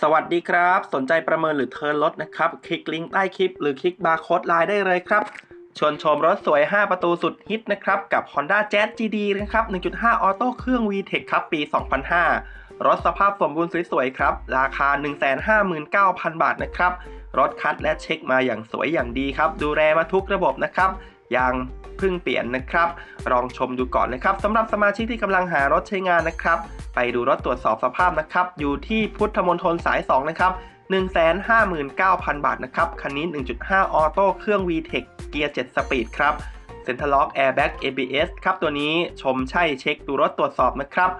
สวัสดีครับ สนใจประเมินหรือเทิร์นรถนะครับ คลิกลิงก์ใต้คลิปหรือคลิกบาร์โค้ดไลน์ได้เลยครับ ชวนชมรถสวย 5 ประตูสุดฮิตนะครับ กับ Honda Jazz GD นะครับ 1.5 ออโต้เครื่อง VTEC ครับ ปี 2005 รถสภาพสมบูรณ์สวยๆครับ ราคา 159,000 บาทนะครับ รถคัดและเช็คมาอย่างสวยอย่างดีครับ ดูแลมาทุกระบบนะครับ ย่างเพิ่งเปลี่ยนนะครับ ลองชมดูก่อนนะครับสำหรับสมาชิกที่กำลังหารถใช้งานนะครับ ไปดูรถตรวจสอบสภาพนะครับ อยู่ที่พุทธมณฑลสาย 2 นะครับ 159,000 บาทนะครับ คันนี้ 1.5 ออโต้เครื่อง VTEC เกียร์ 7 สปีดครับเซ็นทรัลล็อกแอร์แบ็ก ABS ครับ ตัวนี้ชมใช่เช็คดูรถตรวจสอบนะครับ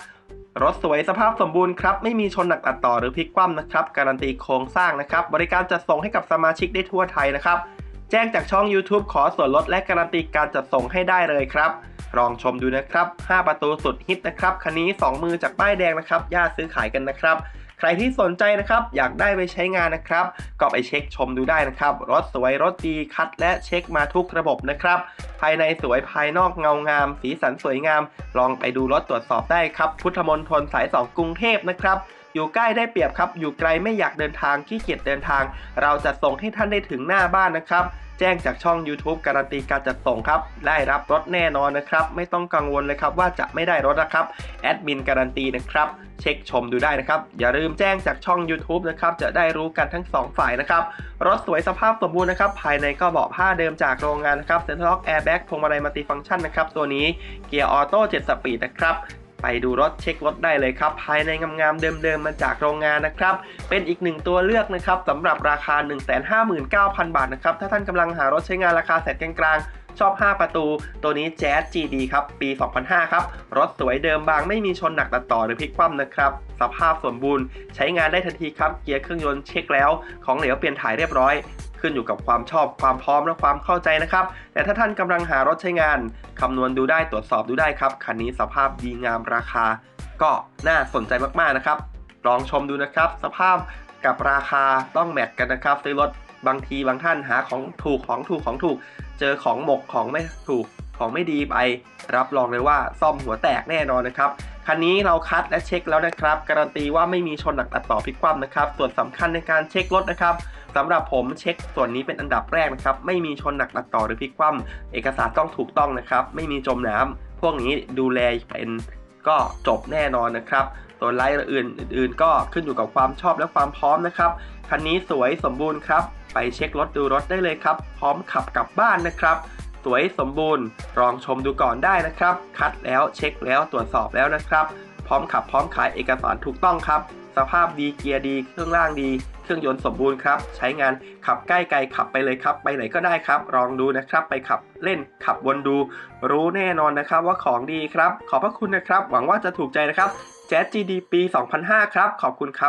รถสวยสภาพสมบูรณ์ครับ ไม่มีชนหนักตัดต่อหรือพลิกคว่ำนะครับ การันตีโครงสร้างนะครับ บริการจัดส่งให้กับสมาชิกได้ทั่วไทยนะครับ แจ้งจากช่อง YouTube ขอส่วนลดและการันตีการจัดส่งให้ได้เลยครับ ลองชมดูนะครับ 5 ประตูสุดฮิตนะครับคันนี้ 2 มือจากป้ายแดงนะครับย่าซื้อขายกันนะครับ ใครที่สนใจนะครับอยากได้ไปใช้งานนะครับ ก็ไปเช็คชมดูได้นะครับ รถสวยรถดีคัดและเช็คมาทุกระบบนะครับ ภายในสวยภายนอกเงางาม สีสันสวยงาม ลองไปดูรถตรวจสอบได้ครับ พุทธมณฑลสาย 2 กรุงเทพนะครับอยู่ใกล้ได้เปรียบครับ อยู่ไกลไม่อยากเดินทางขี้เกียจเดินทาง เราจะส่งให้ท่านได้ถึงหน้าบ้านนะครับ แจ้งจากช่อง YouTube การันตีการจัดส่งครับ ได้รับรถแน่นอนนะครับ ไม่ต้องกังวลเลยครับว่าจะไม่ได้รถนะครับ แอดมินการันตีนะครับ เช็คชมดูได้นะครับ อย่าลืมแจ้งจากช่อง YouTube นะครับ จะได้รู้กันทั้ง 2 ฝ่ายนะครับ รถสวยสภาพสมบูรณ์นะครับ ภายในก็เบาะผ้าเดิมจากโรงงานนะครับเซ็นทรัลล็อกแอร์แบ็กพวงมาลัยมัลติฟังก์ชันนะครับ ตัวนี้เกียร์ออโต้7สปีดนะครับ ไปดูรถเช็ครถได้เลยครับ ภายในงามๆเดิมๆมาจากโรงงานนะครับ เป็นอีกหนึ่งตัวเลือกนะครับสำหรับราคา 159,000 บาทนะครับ ถ้าท่านกำลังหารถใช้งานราคาแสนกลางๆชอบ 5 ประตู ตัวนี้ Jazz GD ครับ ปี 2005 ครับ รถสวยเดิมบางไม่มีชนหนักตัดต่อหรือพลิกคว่ำนะครับ สภาพสมบูรณ์ ใช้งานได้ทันทีครับ เกียร์เครื่องยนต์เช็คแล้ว ของเหลวเปลี่ยนถ่ายเรียบร้อย ขึ้นอยู่กับความชอบความพร้อมและความเข้าใจนะครับ แต่ถ้าท่านกำลังหารถใช้งานคำนวณดูได้ตรวจสอบดูได้ครับคันนี้สภาพดีงามราคา ก็น่าสนใจมากๆนะครับ ลองชมดูนะครับ สภาพกับราคาต้องแมทกันนะครับซื้อรถบางทีบางท่านหาของถูกของถูกของถูก เจอของหมกของไม่ถูก ของไม่ดีไป รับรองเลยว่าซ่อมหัวแตกแน่นอนนะครับคันนี้เราคัดและเช็คแล้วนะครับ การันตีว่าไม่มีชนหนักตัดต่อพลิกคว่ำนะครับ ส่วนสำคัญในการเช็ครถนะครับสำหรับผมเช็คส่วนนี้เป็นอันดับแรกนะครับ ไม่มีชนหนักตัดต่อหรือพลิกคว่ำเอกสารต้องถูกต้องนะครับ ไม่มีจมน้ำพวกนี้ดูแลเป็นก็จบแน่นอนนะครับส่วนรายละอียดอื่นก็ขึ้นอยู่กับความชอบและความพร้อมนะครับคันนี้สวยสมบูรณ์ครับ ไปเช็ครถดูรถได้เลยครับ พร้อมขับกลับบ้านนะครับ สวยสมบูรณ์ ลองชมดูก่อนได้นะครับ คัดแล้วเช็คแล้วตรวจสอบแล้วนะครับ พร้อมขับพร้อมขายเอกสารถูกต้องครับ สภาพดีเกียร์ดี เครื่องล่างดี เครื่องยนต์สมบูรณ์ครับ ใช้งานขับใกล้ไกลขับไปเลยครับ ไปไหนก็ได้ครับ ลองดูนะครับ ไปขับเล่นขับวนดู รู้แน่นอนนะครับว่าของดีครับ ขอบพระคุณนะครับ หวังว่าจะถูกใจนะครับ Jazz GD ปี 2005 ครับ ขอบคุณครับ